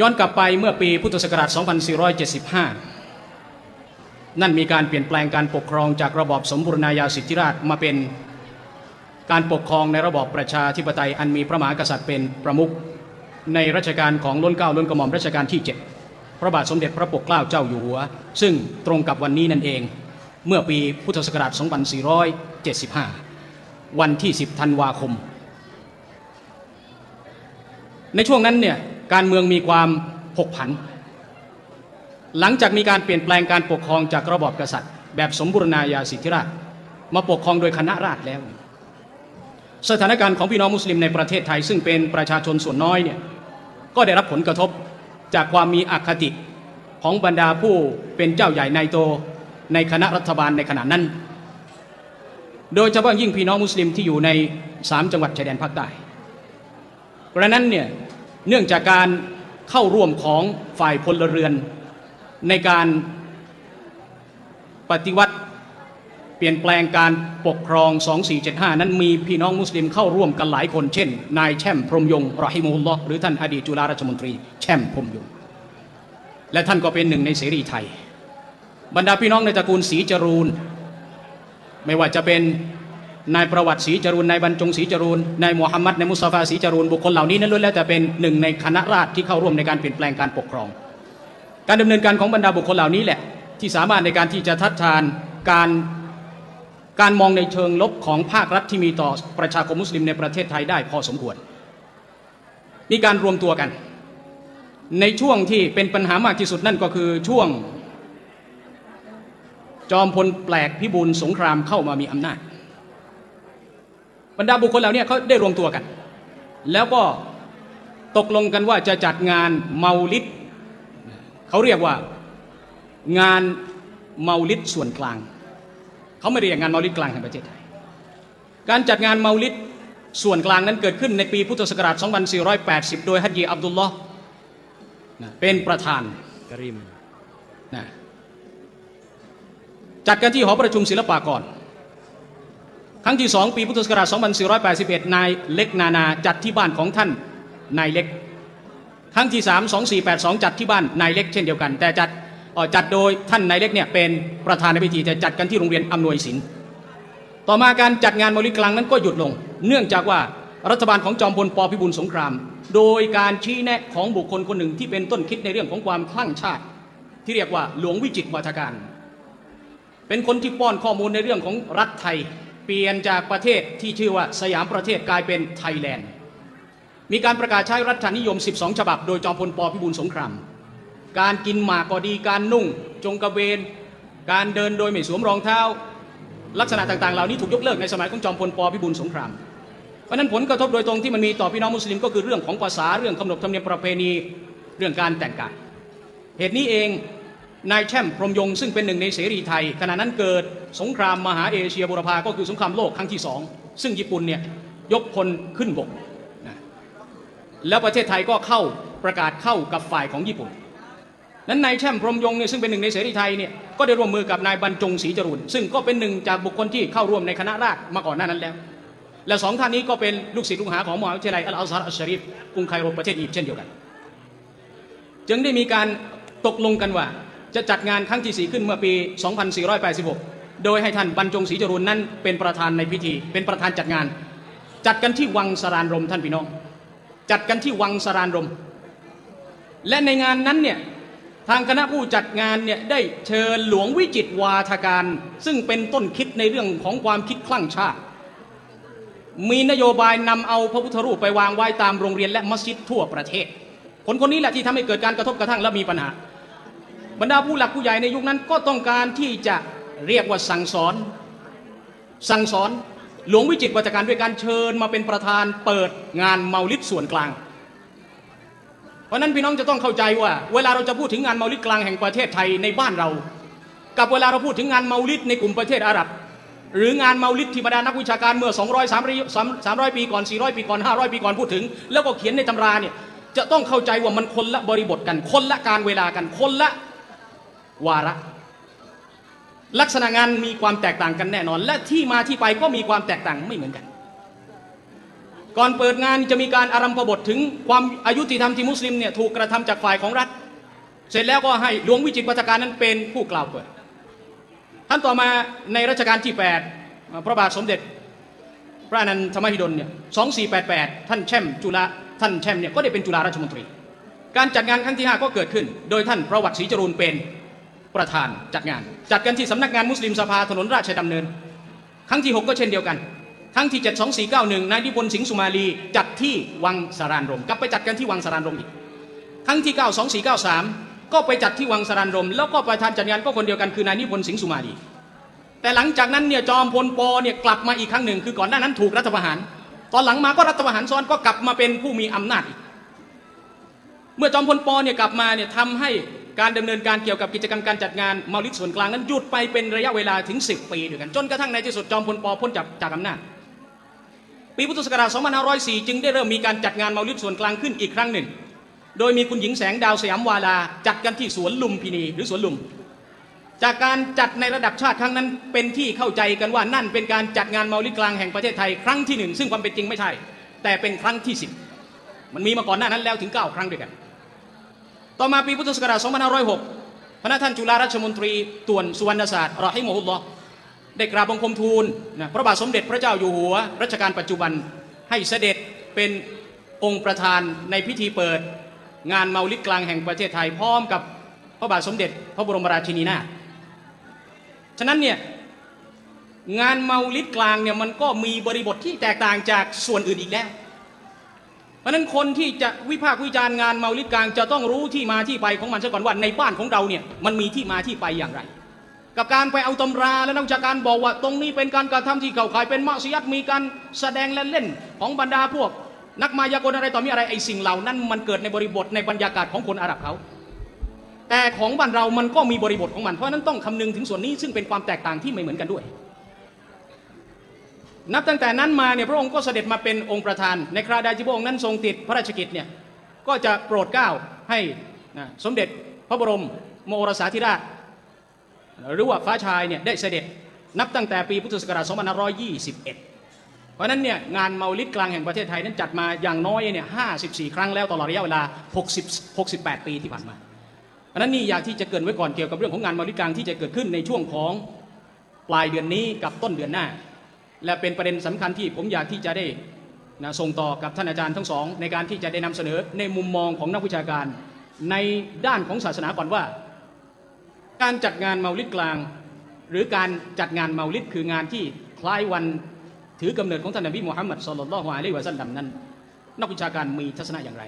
ย้อนกลับไปเมื่อปีพุทธศักราช 2475 นั่นมีการเปลี่ยนแปลงการปกครองจากระบอบสมบูรณาญาสิทธิราชมาเป็นการปกครองในระบอบประชาธิปไตยอันมีพระมหากษัตริย์เป็นประมุขในรัชกาลของล้นเกล้าล้นกระหม่อมรัชกาลที่ 7 พระบาทสมเด็จพระปกเกล้าเจ้าอยู่หัว ซึ่งตรงกับวันนี้นั่นเองเมื่อปีพุทธศักราช 2475 วันที่ 10 ธันวาคม ในช่วงนั้นเนี่ย การเมืองมีความผกผัน หลังจากมีการเปลี่ยนแปลงการปกครองจากระบอบกษัตริย์ แบบสมบูรณาญาสิทธิราช มาปกครองโดยคณะราษฎรแล้ว สถานการณ์ของพี่น้องมุสลิมในประเทศไทย ซึ่งเป็นประชาชนส่วนน้อยเนี่ยก็ได้รับผลกระทบจากความมีอคติของบรรดาผู้เป็นเจ้าใหญ่ในายโตในคณะรัฐบาลในขณะนั้น โดยเฉพาะยิ่งพี่น้องมุสลิมที่อยู่ในสามจังหวัดชายแดนภาคใต้เพราะนั้นเนี่ย เนื่องจากการเข้าร่วมของฝ่ายพลเรือน ในการปฏิวัติเปลี่ยนแปลงการปกครอง 2475 นั้นมีพี่น้องมุสลิมเข้าร่วมกันหลายคน เช่น นายแช่มพรมยงรอฮิมุลลอหรือท่านอดีตจุฬาราชมนตรีแช่มพรมยง และท่านก็เป็นหนึ่งในเสรีไทย บรรดาพี่น้องในตระกูลศรีจรูน ไม่ว่าจะเป็น นายประวัติศรีจรูนนายบรรจงศรีจรูนนายมูฮัมหมัดนายมุสตาฟาศรีจรูนบุคคลเหล่านี้นั้นล้วนแล้วแต่เป็นหนึ่งในคณะราษฎรที่เข้าร่วมในการเปลี่ยนแปลงการปกครอง การดำเนินการของบรรดาบุคคลเหล่านี้แหละที่สามารถในการที่จะทัดทานการการมองในเชิงลบของภาครัฐที่มีต่อประชาคมมุสลิมในประเทศไทยได้พอสมควร มีการรวมตัวกัน ในช่วงที่เป็นปัญหามากที่สุดนั่นก็คือช่วง จอมพลแปลกพิบูลสงครามเข้ามามีอำนาจ บรรดาบุคคลเหล่านี้เขาได้รวมตัวกัน แล้วก็ตกลงกันว่าจะจัดงานเมาลิดเขาเรียกว่างานเมาลิดส่วนกลาง เขาไม่เรียกงานเมาลิดกลางแห่งประเทศไทย การจัดงานเมาลิดส่วนกลางนั้นเกิดขึ้นในปีพุทธศักราช 2480 โดยฮัจญีอับดุลลอฮ์นะเป็นประธานกริมนะจัดกันที่หอประชุมศิลปากร ครั้งที่สองปีพุทธศักราช 2481 นายเล็กนานาจัดที่บ้านของท่านนายเล็ก ครั้งที่สาม2482 จัดที่บ้านนายเล็กเช่นเดียวกัน แต่จัดออจัดโดยท่านนายเล็กเนี่ยเป็นประธานในพิธีแต่จัดกันที่โรงเรียนอำนวยศิลป์ต่อมาการจัดงานมอลิกลางนั้นก็หยุดลง เนื่องจากว่ารัฐบาลของจอมพลปพิบูลสงคราม โดยการชี้แนะของบุคคลคนหนึ่งที่เป็นต้นคิดในเรื่องของความคลั่งชาติ ที่เรียกว่าหลวงวิจิตรวัฒการ เป็นคนที่ป้อนข้อมูลในเรื่องของรัฐไทย ปลี่ยนจากประเทศที่ชื่อว่าสยามประเทศกลายเป็นไทยแลนด์ มีการประกาศใช้รัฐนิยม 12 ฉบับ โดยจอมพลปพิบูลสงคราม การกินหมากก็ดี การนุ่ง จงกระเบน การเดินโดยไม่สวมรองเท้า ลักษณะต่างๆ เหล่านี้ถูกยกเลิกในสมัยของจอมพลปพิบูลสงคราม เพราะฉะนั้นผลกระทบโดยตรงที่มันมีต่อพี่น้องมุสลิมก็คือเรื่องของภาษา เรื่องขนบธรรมเนียมประเพณี เรื่องการแต่งกาย เหตุนี้เอง นายแช่มพรมยงค์ซึ่งเป็นหนึ่งในเสรีไทย ขณะนั้นเกิดสงครามมหาเอเชียบุรพาก็คือสงครามโลกครั้งที่สองซึ่งญี่ปุ่นเนี่ยยกพลขึ้นบกนะแล้วประเทศไทยก็เข้าประกาศเข้ากับฝ่ายของญี่ปุ่น นั้นนายแช่มพรมยงค์เนี่ยซึ่งเป็นหนึ่งในเสรีไทยเนี่ยก็ได้ร่วมมือกับนายบรรจงศรีจรูนซึ่งก็เป็นหนึ่งจากบุคคลที่เข้าร่วมในคณะราษฎรมาก่อนหน้านั้นแล้ว และสองท่านนี้ก็เป็นลูกศิษย์ลูกหาของมหาวิทยาลัยอัลอาซาร์อัชชรีฟกรุงไคโรประเทศอียิปต์เช่นเดียวกัน จึงได้มีการตกลงกันว่า จะจัดงานครั้งที่ 4 ขึ้นเมื่อปี 2486 โดยให้ท่านบรรจงศรีจรูนนั้นเป็นประธานในพิธี เป็นประธานจัดงาน จัดกันที่วังสารานรมท่านพี่น้อง จัดกันที่วังสารานรม และในงานนั้นเนี่ยทางคณะผู้จัดงานเนี่ยได้เชิญหลวงวิจิตวาทการ ซึ่งเป็นต้นคิดในเรื่องของความคิดคลั่งชาติ มีนโยบายนำเอาพระพุทธรูปไปวางไว้ตามโรงเรียนและมัสยิดทั่วประเทศ คนคนนี้แหละที่ทำให้เกิดการกระทบกระทั่งและมีปัญหา บรรดาผู้หลักผู้ใหญ่ในยุคนั้นก็ต้องการที่จะเรียกว่าสั่งสอน สั่งสอนหลวงวิจิตรวัฒการด้วยการเชิญมาเป็นประธานเปิดงานเมาลิดส่วนกลาง เพราะฉะนั้นพี่น้องจะต้องเข้าใจว่า เวลาเราจะพูดถึงงานเมาลิดกลางแห่งประเทศไทยในบ้านเรา กับเวลาเราพูดถึงงานเมาลิดในกลุ่มประเทศอาหรับ หรืองานเมาลิดที่บรรดานักวิชาการเมื่อ 200 300 300 ปีก่อน 400 ปีก่อน 500 ปีก่อนพูดถึง แล้วก็เขียนในตำราเนี่ยจะต้องเข้าใจว่ามันคนละบริบทกันคนละการเวลากันคนละ วาระ ลักษณะงานมีความแตกต่างกันแน่นอน และที่มาที่ไปก็มีความแตกต่างไม่เหมือนกัน ก่อนเปิดงานจะมีการอารัมพบทถึงความอายุติธรรมที่มุสลิมเนี่ยถูกกระทำจากฝ่ายของรัฐ เสร็จแล้วก็ให้หลวงวิจิตรวัฒการนั้นเป็นผู้กล่าวเปิดท่านต่อมาในรัชกาลที่ 8 พระบาทสมเด็จพระนันทมหิดลเนี่ย2488 ท่านแช่มจุฬาท่านแช่มเนี่ยก็ได้เป็นจุฬาราชมนตรี การจัดงานครั้งที่ 5 ก็เกิดขึ้น โดยท่านประวัติศรีจรูนเป็น ประธานจัดงาน จัดกันที่สำนักงานมุสลิมสภาถนนราชดำเนิน ครั้งที่ 6 ก็เช่นเดียวกัน ครั้งที่ 7 2491นายนิพนธ์สิงห์สุมาลีจัดที่วังสารานรมกลับไปจัดกันที่วังสารานรมอีก ครั้งที่ 9 2493 ก็ไปจัดที่วังสารานรม แล้วก็ประธานจัดงานก็คนเดียวกันคือนายนิพนธ์สิงห์สุมาลี แต่หลังจากนั้นเนี่ยจอมพลปเนี่ยกลับมาอีกครั้งหนึ่ง คือก่อนหน้านั้นถูกรัฐประหาร ตอนหลังมาก็รัฐประหารซ้อนก็กลับมาเป็นผู้มีอำนาจอีก เมื่อจอมพลปเนี่ยกลับมาเนี่ยทำให้ การดำเนินการเกี่ยวกับกิจกรรมการจัดงานเมาลิดส่วนกลางนั้นหยุดไปเป็นระยะเวลาถึง 10 ปีด้วยกัน จนกระทั่งในที่สุดจอมพลปพ้นจากจากอำนาจ ปีพุทธศักราช 2504 จึงได้เริ่มมีการจัดงานเมาลิดส่วนกลางขึ้นอีกครั้งหนึ่ง โดยมีคุณหญิงแสงดาวสยามวาลาจัดกันที่สวนลุมพินีหรือสวนลุม จากการจัดในระดับชาติครั้งนั้นเป็นที่เข้าใจกันว่านั่นเป็นการจัดงานเมาลิดกลางแห่งประเทศไทยครั้งที่หนึ่งซึ่งความเป็นจริงไม่ใช่ แต่เป็นครั้งที่สิบมันมีมาก่อนหน้านั้นแล้วถึง 9 ครั้งด้วยกัน ต่อมาปีพุทธศักราช2506 พระท่านจุฬาราชมนตรีต่วนสุวรรณศาสตร์รอฮิมฮุลลอได้กราบบังคมทูลนะพระบาทสมเด็จพระเจ้าอยู่หัวรัชกาลปัจจุบันให้เสด็จเป็นองค์ประธานในพิธีเปิด งานเมาลิดกลางแห่งประเทศไทยพร้อมกับพระบาทสมเด็จพระบรมราชินีนาถฉะนั้นเนี่ยงานเมาลิดกลางเนี่ยมันก็มีบริบทที่แตกต่างจากส่วนอื่นอีกแล้ว เพราะนั้นคนที่จะวิพากษ์วิจารณ์งานเมาลิดกลางจะต้องรู้ที่มาที่ไปของมันซะก่อนว่าในบ้านของเราเนี่ยมันมีที่มาที่ไปอย่างไร กับการไปเอาตำราและนักวิชาการบอกว่าตรงนี้เป็นการกระทำที่เข้าขายเป็นมัสยิดมีการแสดงและเล่นของบรรดาพวก นักมายากลอะไรต่อมีอะไรไอ้สิ่งเหล่านั้นมันเกิดในบริบทในบรรยากาศของคนอาหรับเขาแต่ของบ้านเรามันก็มีบริบทของมันเพราะฉะนั้นต้องคำนึงถึงส่วนนี้ซึ่งเป็นความแตกต่างที่ไม่เหมือนกันด้วย นับตั้งแต่นั้นมาเนี่ยพระองค์ก็เสด็จมาเป็นองค์ประธาน ในคราใดที่พระองค์นั้นทรงติดพระราชกิจเนี่ยก็จะโปรดเกล้าให้นะสมเด็จพระบรมโมรสาธิราช หรือว่าฟ้าชายเนี่ยได้เสด็จนับตั้งแต่ปีพุทธศักราช2521 เพราะนั้นเนี่ยงานเมาลิดกลางแห่งประเทศไทยนั้นจัดมาอย่างน้อยเนี่ย54 ครั้งแล้วตลอดระยะเวลา 60 68 ปีที่ผ่านมาเพราะนั้นนี่อยากที่จะเกินไว้ก่อนเกี่ยวกับเรื่องของงานมาริกลางที่จะเกิดขึ้นในช่วงของปลายเดือนนี้กับต้นเดือนหน้า และเป็นประเด็นสำคัญที่ผมอยากที่จะได้นะส่งต่อกับท่านอาจารย์ทั้งสอง ในการที่จะได้นำเสนอในมุมมองของนักวิชาการ ในด้านของศาสนาก่อนว่า การจัดงานเมาลิดกลาง หรือการจัดงานเมาลิดคืองานที่คล้ายวันถือกำเนิดของท่านนบีมุฮัมมัดสุลลัลลอฮุอะลัยฮิวะสัลลัมนั้น นักวิชาการมีทัศนะอย่างไร